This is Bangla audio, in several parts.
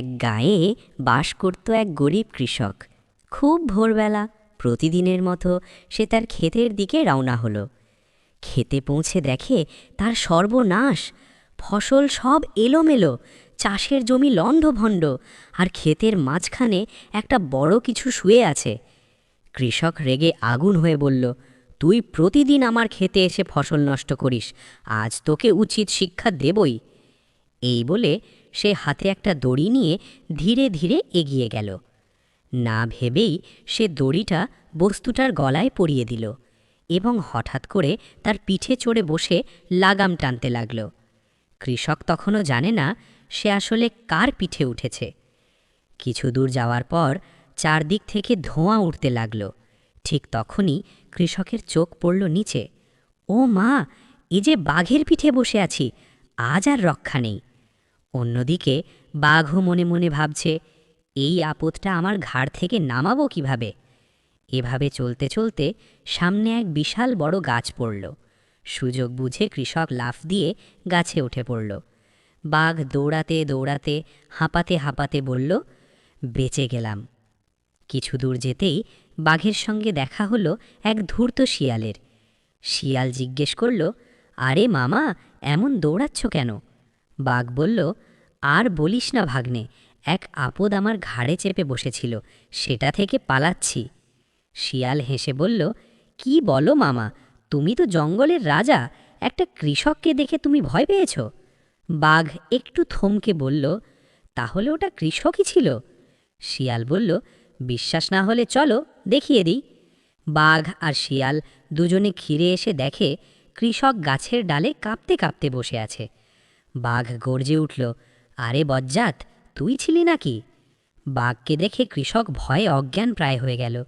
এক গায়ে বাস করত এক গরিব কৃষক। খুব ভোরবেলা, প্রতিদিনের মতো সে তার ক্ষেতের দিকে রওনা হলো। খেতে পৌঁছে দেখে তার সর্বনাশ, ফসল সব এলোমেলো, চাষের জমি লণ্ডভণ্ড, আর ক্ষেতের মাঝখানে একটা বড় কিছু শুয়ে আছে। কৃষক রেগে আগুন হয়ে বলল, তুই প্রতিদিন আমার খেতে এসে ফসল নষ্ট করিস, আজ তোকে উচিত শিক্ষা দেবই। এই বলে সে হাতে একটা দড়ি নিয়ে ধীরে ধীরে এগিয়ে গেল। না ভেবেই সে দড়িটা বস্তুটার গলায় পরিয়ে দিল এবং হঠাৎ করে তার পিঠে চড়ে বসে লাগাম টানতে লাগল। কৃষক তখনও জানে না সে আসলে কার পিঠে উঠেছে। কিছু দূর যাওয়ার পর চারদিক থেকে ধোঁয়া উঠতে লাগল। ঠিক তখনই কৃষকের চোখ পড়ল নিচে। ও মা, এ যে বাঘের পিঠে বসে আছি, আজ আর রক্ষা নেই। অন্যদিকে বাঘও মনে মনে ভাবছে, এই আপদটা আমার ঘাড় থেকে নামাবো কীভাবে? এভাবে চলতে চলতে সামনে এক বিশাল বড় গাছ পড়ল। সুযোগ বুঝে কৃষক লাফ দিয়ে গাছে উঠে পড়ল। বাঘ দৌড়াতে দৌড়াতে হাঁপাতে হাঁপাতে বলল, বেঁচে গেলাম। কিছু দূর যেতেই বাঘের সঙ্গে দেখা হলো এক ধূর্ত শিয়ালের। শিয়াল জিজ্ঞেস করল, আরে মামা, এমন দৌড়াচ্ছ কেন? বাঘ বলল, আর বলিস না ভাগ্নে, এক আপদ আমার ঘাড়ে চেপে বসেছিল, সেটা থেকে পালাচ্ছি। শিয়াল হেসে বলল, কি বলো মামা, তুমি তো জঙ্গলের রাজা, একটা কৃষককে দেখে তুমি ভয় পেয়েছ? বাঘ একটু থমকে বলল, তাহলে ওটা কৃষকই ছিল? শিয়াল বলল, বিশ্বাস না হলে চলো, দেখিয়ে দিই। বাঘ আর শিয়াল দুজনে ঘিরে এসে দেখে, কৃষক গাছের ডালে কাঁপতে কাঁপতে বসে আছে। বাঘ গর্জে উঠল, আরে বজ্জাত, তুই ছিলি নাকি? বাঘকে দেখে কৃষক ভয়ে অজ্ঞান প্রায় হয়ে গেল।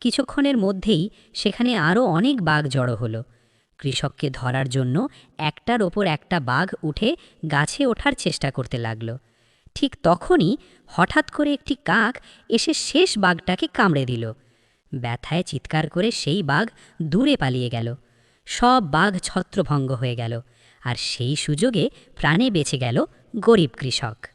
কিছুক্ষণের মধ্যেই সেখানে আরও অনেক বাঘ জড়ো হলো। কৃষককে ধরার জন্য একটার ওপর একটা বাঘ উঠে গাছে ওঠার চেষ্টা করতে লাগল। ঠিক তখনই হঠাৎ করে একটি কাক এসে শেষ বাঘটাকে কামড়ে দিল। ব্যথায় চিৎকার করে সেই বাঘ দূরে পালিয়ে গেল। সব বাঘ ছত্রভঙ্গ হয়ে গেল। আর সেই সুযোগে প্রাণে বেঁচে গেল গরিব কৃষক।